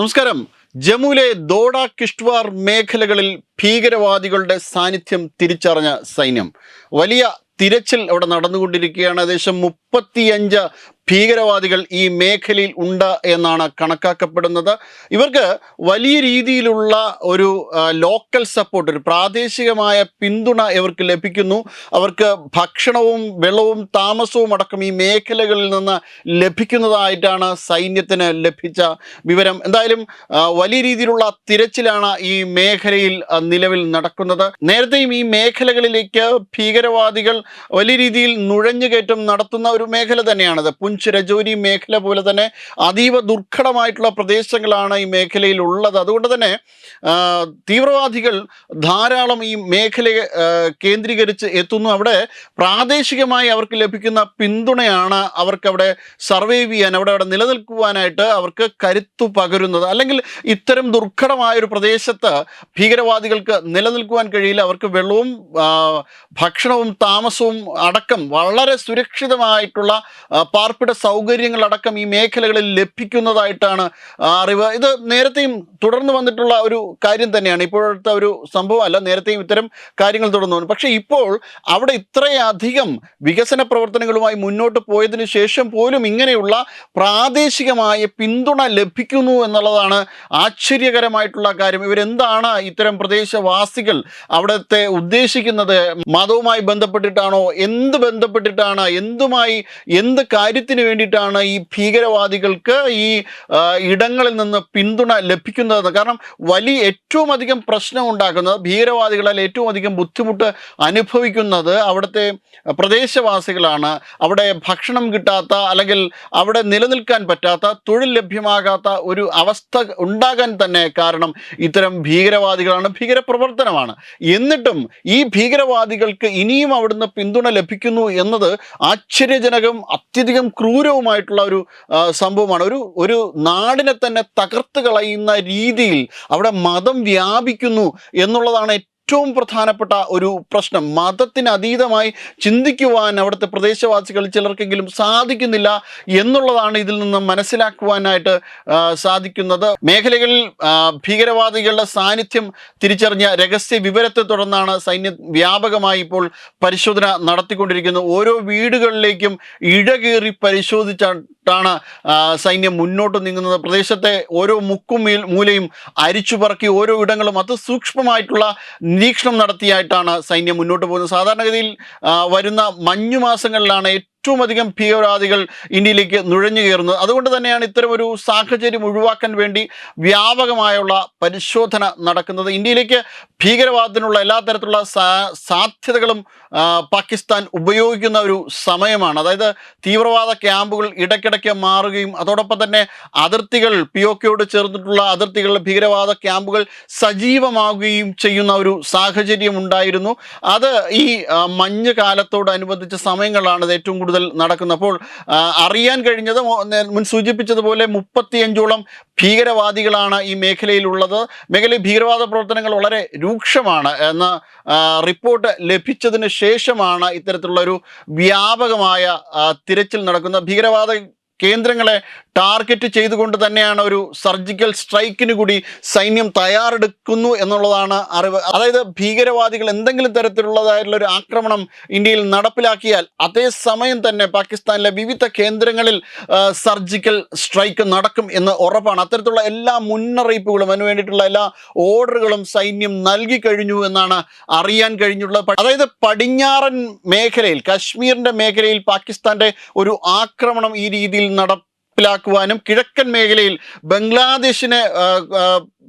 നമസ്കാരം. ജമ്മുവിലെ ദോഡ കിഷ്ട്വാർ മേഖലകളിൽ ഭീകരവാദികളുടെ സാന്നിധ്യം തിരിച്ചറിഞ്ഞ സൈന്യം. വലിയ തിരച്ചിൽ അവിടെ നടന്നുകൊണ്ടിരിക്കുകയാണ്. ഏകദേശം മുപ്പത്തിയഞ്ച് ഭീകരവാദികൾ ഈ മേഖലയിൽ ഉണ്ട് എന്നാണ് കണക്കാക്കപ്പെടുന്നത്. ഇവർക്ക് വലിയ രീതിയിലുള്ള ഒരു ലോക്കൽ സപ്പോർട്ട് ഒരു പ്രാദേശികമായ പിന്തുണ ഇവർക്ക് ലഭിക്കുന്നു. അവർക്ക് ഭക്ഷണവും വെള്ളവും താമസവും അടക്കം ഈ മേഖലകളിൽ നിന്ന് ലഭിക്കുന്നതായിട്ടാണ് സൈന്യത്തിന് ലഭിച്ച വിവരം. എന്തായാലും വലിയ രീതിയിലുള്ള തിരച്ചിലാണ് ഈ മേഖലയിൽ നിലവിൽ നടക്കുന്നത്. നേരത്തെയും ഈ മേഖലകളിലേക്ക് ഭീകരവാദികൾ വലിയ രീതിയിൽ നുഴഞ്ഞുകയറ്റം നടത്തുന്ന ഒരു മേഖല തന്നെയാണത്. പുഞ്ച് രജോരി മേഖല പോലെ തന്നെ അതീവ ദുർഘടമായിട്ടുള്ള പ്രദേശങ്ങളാണ് ഈ മേഖലയിൽ ഉള്ളത് അതുകൊണ്ട് തന്നെ തീവ്രവാദികൾ ധാരാളം ഈ മേഖലയെ കേന്ദ്രീകരിച്ച് എത്തുന്നു. അവിടെ പ്രാദേശികമായി അവർക്ക് ലഭിക്കുന്ന പിന്തുണയാണ് അവർക്ക് അവിടെ സർവൈവ് ചെയ്യാൻ അവിടെ അവിടെ നിലനിൽക്കുവാനായിട്ട് അവർക്ക് കരുത്തു പകരുന്നത്. അല്ലെങ്കിൽ ഇത്തരം ദുർഘടമായ ഒരു പ്രദേശത്ത് ഭീകരവാദികൾക്ക് നിലനിൽക്കുവാൻ കഴിയില്ല. അവർക്ക് വെള്ളവും ഭക്ഷണവും താമസവും അടക്കം വളരെ സുരക്ഷിതമായിട്ടുള്ള ആ, പാർപ്പിട സൗകര്യങ്ങളടക്കം ഈ മേഖലകളിൽ ലഭിക്കുന്നതായിട്ടാണ് അറിവ്. ഇത് നേരത്തെയും തുടർന്ന് വന്നിട്ടുള്ള ഒരു കാര്യം തന്നെയാണ്. ഇപ്പോഴത്തെ ഒരു സംഭവമല്ല. നേരത്തെയും ഇത്തരം കാര്യങ്ങൾ തുടർന്നു വന്നു. പക്ഷേ ഇപ്പോൾ അവിടെ ഇത്രയധികം വികസന പ്രവർത്തനങ്ങളുമായി മുന്നോട്ട് പോയതിനു ശേഷം പോലും ഇങ്ങനെയുള്ള പ്രാദേശികമായ പിന്തുണ ലഭിക്കുന്നു എന്നുള്ളതാണ് ആശ്ചര്യകരമായിട്ടുള്ള കാര്യം. ഇവരെന്താണ് ഇത്തരം പ്രദേശവാസികൾ അവിടുത്തെ ഉദ്ദേശിക്കുന്നത്? മതവുമായി ബന്ധപ്പെട്ടിട്ടാണോ? എന്ത് ബന്ധപ്പെട്ടിട്ടാണ്? എന്തുമായി എന്ത് കാര്യത്തിന് വേണ്ടിയിട്ടാണ് ഈ ഭീകരവാദികൾക്ക് ഈ ഇടങ്ങളിൽ നിന്ന് പിന്തുണ ലഭിക്കുന്നത്. കാരണം വലിയ ഏറ്റവും അധികം പ്രശ്നം ഉണ്ടാക്കുന്നത് ഭീകരവാദികളാൽ ഏറ്റവും അധികം ബുദ്ധിമുട്ട് അനുഭവിക്കുന്നത് അവിടുത്തെ പ്രദേശവാസികളാണ്. അവിടെ ഭക്ഷണം കിട്ടാത്ത അല്ലെങ്കിൽ അവിടെ നിലനിൽക്കാൻ പറ്റാത്ത തൊഴിൽ ലഭ്യമാകാത്ത ഒരു അവസ്ഥ ഉണ്ടാകാൻ തന്നെ കാരണം ഇത്തരം ഭീകരവാദികളാണ് ഭീകരപ്രവർത്തനമാണ്. എന്നിട്ടും ഈ ഭീകരവാദികൾക്ക് ഇനിയും അവിടുന്ന് പിന്തുണ ലഭിക്കുന്നു എന്നത് ആശ്ചര്യജനകം അത്യധികം ക്രൂരവുമായിട്ടുള്ള ഒരു സംഭവമാണ്. ഒരു ഒരു നാടിനെ തന്നെ തകർത്ത് കളയുന്ന രീതിയിൽ അവിടെ മതം വ്യാപിക്കുന്നു എന്നുള്ളതാണ് ഏറ്റവും പ്രധാനപ്പെട്ട ഒരു പ്രശ്നം. മതത്തിന് അതീതമായി ചിന്തിക്കുവാൻ അവിടുത്തെ പ്രദേശവാസികൾ ചിലർക്കെങ്കിലും സാധിക്കുന്നില്ല എന്നുള്ളതാണ് ഇതിൽ നിന്ന് മനസ്സിലാക്കുവാനായിട്ട് സാധിക്കുന്നത്. മേഖലകളിൽ ഭീകരവാദികളുടെ സാന്നിധ്യം തിരിച്ചറിഞ്ഞ രഹസ്യ വിവരത്തെ തുടർന്നാണ് സൈന്യം വ്യാപകമായി ഇപ്പോൾ പരിശോധന നടത്തിക്കൊണ്ടിരിക്കുന്നത്. ഓരോ വീടുകളിലേക്കും ഇഴകേറി പരിശോധിച്ചിട്ടാണ് ആ, സൈന്യം മുന്നോട്ട് നീങ്ങുന്നത്. പ്രദേശത്തെ ഓരോ മുക്കും മൂലയും അരിച്ചു പറക്കി ഓരോ ഇടങ്ങളും അത് സൂക്ഷ്മമായിട്ടുള്ള നിരീക്ഷണം നടത്തിയായിട്ടാണ് സൈന്യം മുന്നോട്ട് പോകുന്നത്. സാധാരണഗതിയിൽ വരുന്ന മഞ്ഞു മാസങ്ങളിലാണ് ഏറ്റവും അധികം ഭീകരവാദികൾ ഇന്ത്യയിലേക്ക് നുഴഞ്ഞു കയറുന്നത്. അതുകൊണ്ട് തന്നെയാണ് ഇത്തരം ഒരു സാഹചര്യം ഒഴിവാക്കാൻ വേണ്ടി വ്യാപകമായുള്ള പരിശോധന നടക്കുന്നത്. ഇന്ത്യയിലേക്ക് ഭീകരവാദത്തിനുള്ള എല്ലാ തരത്തിലുള്ള സാധ്യതകളും പാകിസ്ഥാൻ ഉപയോഗിക്കുന്ന ഒരു സമയമാണ്. അതായത് തീവ്രവാദ ക്യാമ്പുകൾ ഇടയ്ക്കിടയ്ക്ക് മാറുകയും അതോടൊപ്പം തന്നെ അതിർത്തികൾ പി ഒ കെയോട് ചേർന്നിട്ടുള്ള അതിർത്തികളിൽ ഭീകരവാദ ക്യാമ്പുകൾ സജീവമാകുകയും ചെയ്യുന്ന ഒരു സാഹചര്യം ഉണ്ടായിരുന്നു. അത് ഈ മഞ്ഞ് കാലത്തോടനുബന്ധിച്ച സമയങ്ങളാണ് അത് ഏറ്റവും കൂടുതൽ നടക്കുന്നത് അപ്പോൾ അറിയാൻ കഴിഞ്ഞത് മുൻ സൂചിപ്പിച്ചതുപോലെ മുപ്പത്തിയഞ്ചോളം ഭീകരവാദികളാണ് ഈ മേഖലയിലുള്ളത്. മേഖലയിൽ ഭീകരവാദ പ്രവർത്തനങ്ങൾ വളരെ രൂക്ഷമാണ് എന്ന റിപ്പോർട്ട് ലഭിച്ചതിന് ശേഷമാണ് ഇത്തരത്തിലുള്ള ഒരു വ്യാപകമായ തിരച്ചിൽ നടക്കുന്ന ഭീകരവാദ കേന്ദ്രങ്ങളെ ടാർഗറ്റ് ചെയ്തുകൊണ്ട് തന്നെയാണ് ഒരു സർജിക്കൽ സ്ട്രൈക്കിന് കൂടി സൈന്യം തയ്യാറെടുക്കുന്നു എന്നുള്ളതാണ് അറിവ്. അതായത് ഭീകരവാദികൾ എന്തെങ്കിലും തരത്തിലുള്ളതായിട്ടുള്ള ഒരു ആക്രമണം ഇന്ത്യയിൽ നടപ്പിലാക്കിയാൽ അതേസമയം തന്നെ പാകിസ്ഥാനിലെ വിവിധ കേന്ദ്രങ്ങളിൽ സർജിക്കൽ സ്ട്രൈക്ക് നടക്കും എന്ന് ഉറപ്പാണ്. അത്തരത്തിലുള്ള എല്ലാ മുന്നറിയിപ്പുകളും അതിനു വേണ്ടിയിട്ടുള്ള എല്ലാ ഓർഡറുകളും സൈന്യം നൽകി കഴിഞ്ഞു എന്നാണ് അറിയാൻ കഴിഞ്ഞുള്ളത് അതായത് പടിഞ്ഞാറൻ മേഖലയിൽ കാശ്മീരിന്റെ മേഖലയിൽ പാകിസ്ഥാന്റെ ഒരു ആക്രമണം ഈ രീതിയിൽ നടപ്പിലാക്കുവാനും കിഴക്കൻ മേഖലയിൽ ബംഗ്ലാദേശിനെ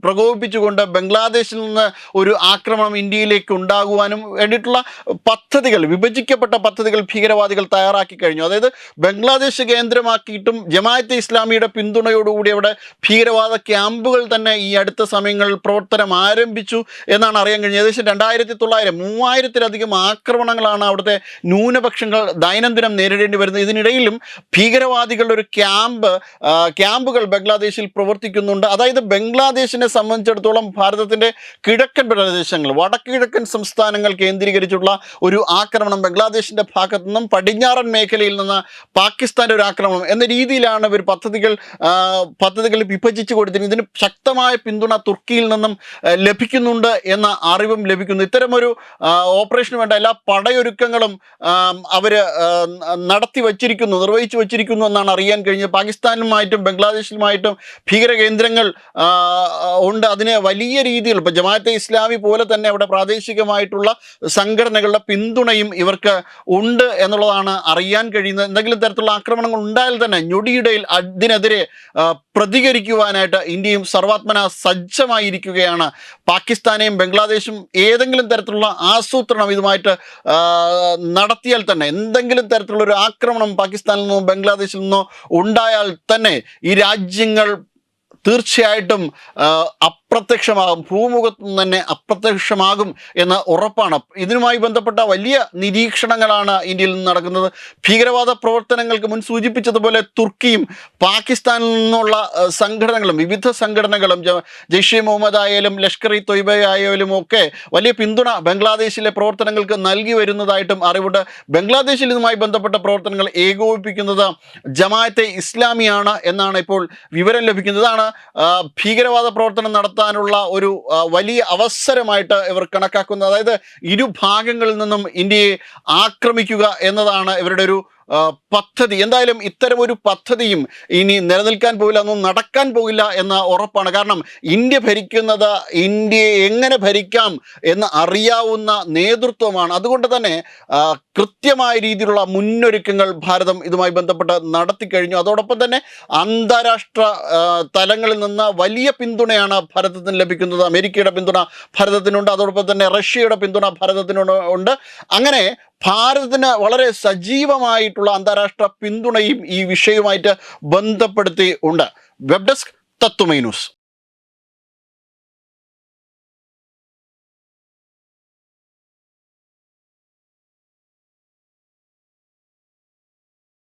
പ്രകോപിപ്പിച്ചുകൊണ്ട് ബംഗ്ലാദേശിൽ നിന്ന് ഒരു ആക്രമണം ഇന്ത്യയിലേക്ക് ഉണ്ടാകുവാനും വേണ്ടിയിട്ടുള്ള പദ്ധതികൾ വിഭജിക്കപ്പെട്ട പദ്ധതികൾ ഭീകരവാദികൾ തയ്യാറാക്കി കഴിഞ്ഞു. അതായത് ബംഗ്ലാദേശ് കേന്ദ്രമാക്കിയിട്ടും ജമാഅത്തെ ഇസ്ലാമിയുടെ പിന്തുണയോടുകൂടി അവിടെ ഭീകരവാദ ക്യാമ്പുകൾ തന്നെ ഈ അടുത്ത സമയങ്ങളിൽ പ്രവർത്തനം ആരംഭിച്ചു എന്നാണ് അറിയാൻ കഴിഞ്ഞത്. ഏകദേശം രണ്ടായിരത്തി തൊള്ളായിരം മൂവായിരത്തിലധികം ആക്രമണങ്ങളാണ് അവിടുത്തെ ന്യൂനപക്ഷങ്ങൾ ദൈനംദിനം നേരിടേണ്ടി വരുന്നത്. ഇതിനിടയിലും ഭീകരവാദികളുടെ ഒരു ക്യാമ്പ് ക്യാമ്പുകൾ ബംഗ്ലാദേശിൽ പ്രവർത്തിക്കുന്നുണ്ട്. അതായത് ബംഗ്ലാദേശിനെ സംബന്ധിച്ചിടത്തോളം ഭാരതത്തിന്റെ കിഴക്കൻ പ്രദേശങ്ങൾ വടക്കിഴക്കൻ സംസ്ഥാനങ്ങൾ കേന്ദ്രീകരിച്ചുള്ള ഒരു ആക്രമണം ബംഗ്ലാദേശിന്റെ ഭാഗത്തു നിന്നും പടിഞ്ഞാറൻ മേഖലയിൽ നിന്ന് പാകിസ്ഥാന്റെ ഒരു ആക്രമണം എന്ന രീതിയിലാണ് ഇവർ പദ്ധതികൾ പദ്ധതികൾ വിഭജിച്ചു കൊടുത്തിരുന്നത്. ഇതിന് ശക്തമായ പിന്തുണ തുർക്കിയിൽ നിന്നും ലഭിക്കുന്നുണ്ട് എന്ന അറിവും ലഭിക്കുന്നു. ഇത്തരമൊരു ഓപ്പറേഷന് വേണ്ട എല്ലാ പടയൊരുക്കങ്ങളും അവർ നടത്തി വച്ചിരിക്കുന്നു നിർവഹിച്ചു വച്ചിരിക്കുന്നു എന്നാണ് അറിയാൻ കഴിഞ്ഞത്. പാകിസ്ഥാനുമായിട്ടും ബംഗ്ലാദേശിലുമായിട്ടും ഭീകര കേന്ദ്രങ്ങൾ ഉണ്ട്. അതിന് വലിയ രീതിയിൽ ഇപ്പം ജമാഅത്തെ ഇസ്ലാമി പോലെ തന്നെ അവിടെ പ്രാദേശികമായിട്ടുള്ള സംഘടനകളുടെ പിന്തുണയും ഇവർക്ക് ഉണ്ട് എന്നുള്ളതാണ് അറിയാൻ കഴിയുന്നത്. എന്തെങ്കിലും തരത്തിലുള്ള ആക്രമണങ്ങൾ ഉണ്ടായാൽ തന്നെ ഞൊടിയിടയിൽ അതിനെതിരെ പ്രതികരിക്കുവാനായിട്ട് ഇന്ത്യയും സർവാത്മന സജ്ജമായിരിക്കുകയാണ്. പാകിസ്ഥാനെയും ബംഗ്ലാദേശും ഏതെങ്കിലും തരത്തിലുള്ള ആസൂത്രണം ഇതുമായിട്ട് നടത്തിയാൽ തന്നെ എന്തെങ്കിലും തരത്തിലുള്ള ഒരു ആക്രമണം പാകിസ്ഥാനിൽ നിന്നോ ബംഗ്ലാദേശിൽ നിന്നോ ഉണ്ടായാൽ തന്നെ ഈ രാജ്യങ്ങൾ തീർച്ചയായിട്ടും അപ്രത്യക്ഷമാകും. ഭൂമുഖത്തു നിന്ന് തന്നെ അപ്രത്യക്ഷമാകും എന്ന ഉറപ്പാണ്. ഇതിനുമായി ബന്ധപ്പെട്ട വലിയ നിരീക്ഷണങ്ങളാണ് ഇന്ത്യയിൽ നിന്ന് നടക്കുന്നത്. ഭീകരവാദ പ്രവർത്തനങ്ങൾക്ക് മുൻ സൂചിപ്പിച്ചതുപോലെ തുർക്കിയും പാകിസ്ഥാനിൽ നിന്നുള്ള സംഘടനകളും വിവിധ സംഘടനകളും ജയ്ഷെ മുഹമ്മദ് ആയാലും ലഷ്കർ ഇ തൊയ്ബ ആയാലും ഒക്കെ വലിയ പിന്തുണ ബംഗ്ലാദേശിലെ പ്രവർത്തനങ്ങൾക്ക് നൽകി വരുന്നതായിട്ടും അറിവുണ്ട്. ബംഗ്ലാദേശിൽ ഇതുമായി ബന്ധപ്പെട്ട പ്രവർത്തനങ്ങൾ ഏകോപിപ്പിക്കുന്നത് ജമാഅത്തെ ഇസ്ലാമിയാണ് എന്നാണ് ഇപ്പോൾ വിവരം ലഭിക്കുന്നതാണ് ഭീകരവാദ പ്രവർത്തനം നടത്താനുള്ള ഒരു വലിയ അവസരമായിട്ട് ഇവർ കണക്കാക്കുന്നത്. അതായത് ഇരുഭാഗങ്ങളിൽ നിന്നും ഇന്ത്യയെ ആക്രമിക്കുക എന്നതാണ് ഇവരുടെ ഒരു പദ്ധതി. എന്തായാലും ഇത്തരം ഒരു പദ്ധതിയും ഇനി നിലനിൽക്കാൻ പോകില്ല ഒന്നും നടക്കാൻ പോകില്ല എന്ന ഉറപ്പാണ്. കാരണം ഇന്ത്യ ഭരിക്കുന്നത് ഇന്ത്യയെ എങ്ങനെ ഭരിക്കാം എന്ന് അറിയാവുന്ന നേതൃത്വമാണ്. അതുകൊണ്ട് തന്നെ കൃത്യമായ രീതിയിലുള്ള മുന്നൊരുക്കങ്ങൾ ഭാരതം ഇതുമായി ബന്ധപ്പെട്ട് നടത്തി കഴിഞ്ഞു. അതോടൊപ്പം തന്നെ അന്താരാഷ്ട്ര തലങ്ങളിൽ നിന്ന് വലിയ പിന്തുണയാണ് ഭാരതത്തിന് ലഭിക്കുന്നത്. അമേരിക്കയുടെ പിന്തുണ ഭാരതത്തിനുണ്ട്. അതോടൊപ്പം തന്നെ റഷ്യയുടെ പിന്തുണ ഭാരതത്തിനുണ്ട്. അങ്ങനെ ഭാരതത്തിന് വളരെ സജീവമായിട്ടുള്ള അന്താരാഷ്ട്ര പിന്തുണയും ഈ വിഷയവുമായിട്ട് ബന്ധപ്പെടുത്തി ഉണ്ട് വെബ് ഡെസ്ക് തത്വമൈ ന്യൂസ്.